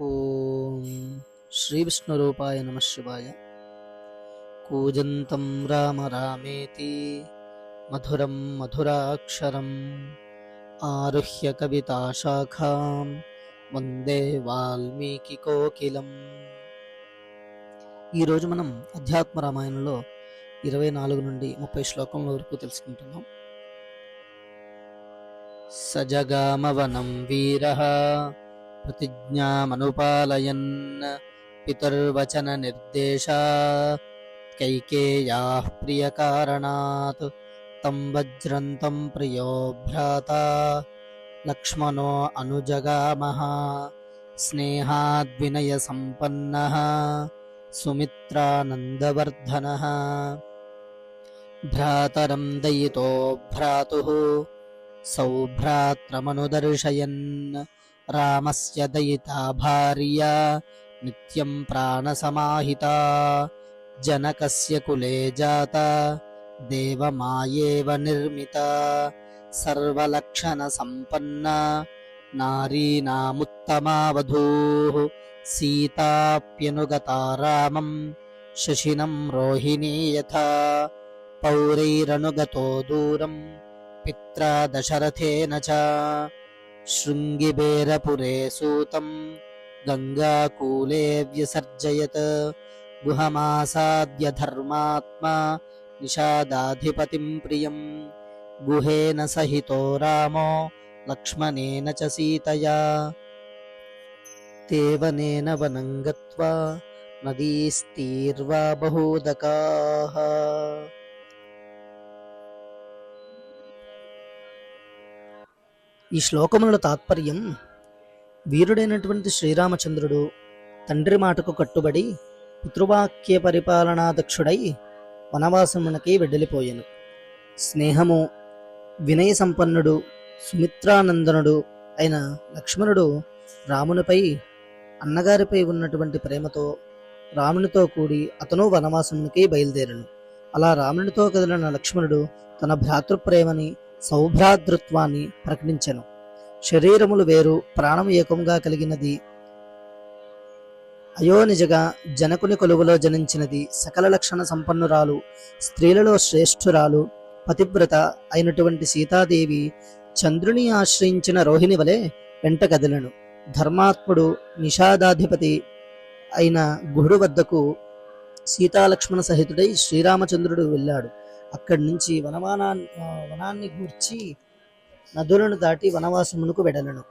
ఓం శ్రీ విష్ణురూపాయ నమ శివాయ. కూజంతం రామ రామేతి మధురం మధురాక్షరం ఆరుహ్య కవితాశాఖాం వందే వాల్మీకి కోకిలం. ఈరోజు మనం అధ్యాత్మ రామాయణంలో ఇరవై నాలుగు నుండి ముప్పై శ్లోకం వరకు తెలుసుకుంటున్నాం. సజగామవనం వీర प्रतिज्ञामनुपालयन् पितुर्वचन निर्देशा कैकेयाः प्रियकारणात् तं वज्रन्तं प्रियो भ्राता लक्ष्मणो अनुजगामः स्नेहाद्विनयसम्पन्नः सुमित्रानन्दवर्धनः भ्रातरं दयितो भ्रातुः सौभ्रात्रमनुदर्शयन् రామస్య దయితా భార్య నిత్యం ప్రాణసమాహిత జనకస్య కులే జాత దేవమాయేవ నిర్మిత సర్వలక్షణ సంపన్న నారీణాముత్తమావధూ సీతాప్యనుగత రామం శశినం రోహిణీ యథా పౌరైరనుగతో దూరం పిత్రా దశరథేన చ शृङ्गिबेरपुरे सूतं गङ्गाकूले व्यसर्जयत् गुहमासाद्य धर्मात्मा निषादाधिपतिं प्रियं गुहेन सहितो रामो लक्ष्मणेन च सीतया तेवनेन वनं गत्वा नदीस्तीर्वा बहूदकाः ఈ శ్లోకముల తాత్పర్యం వీరుడైనటువంటి శ్రీరామచంద్రుడు తండ్రి మాటకు కట్టుబడి పితృవాక్య పరిపాలనాధ్యక్షుడై వనవాసమునకి వెడలిపోయాను. స్నేహము వినయ సంపన్నుడు సుమిత్రానందనుడు అయిన లక్ష్మణుడు రామునిపై అన్నగారిపై ఉన్నటువంటి ప్రేమతో రామునితో కూడి అతను వనవాసమునికి బయలుదేరను. అలా రామునితో కదిలిన లక్ష్మణుడు తన భ్రాతృప్రేమని సౌభ్రాతృత్వాన్ని ప్రకటించెను. శరీరములు వేరు ప్రాణం ఏకంగా కలిగినది. అయోనిజగా జనకుని కొలువులో జనించినది సకల లక్షణ సంపన్నురాలు స్త్రీలలో శ్రేష్ఠురాలు పతివ్రత అయినటువంటి సీతాదేవి చంద్రుని ఆశ్రయించిన రోహిణి వలె వెంట కదలను. ధర్మాత్ముడు నిషాదాధిపతి అయిన గుహుడు వద్దకు సీతాలక్ష్మణ సహితుడై శ్రీరామచంద్రుడు వెళ్ళాడు. అక్కడి నుంచి వనవానా వనాన్ని గూర్చి నదులను దాటి వనవాసమునకు వెడలను.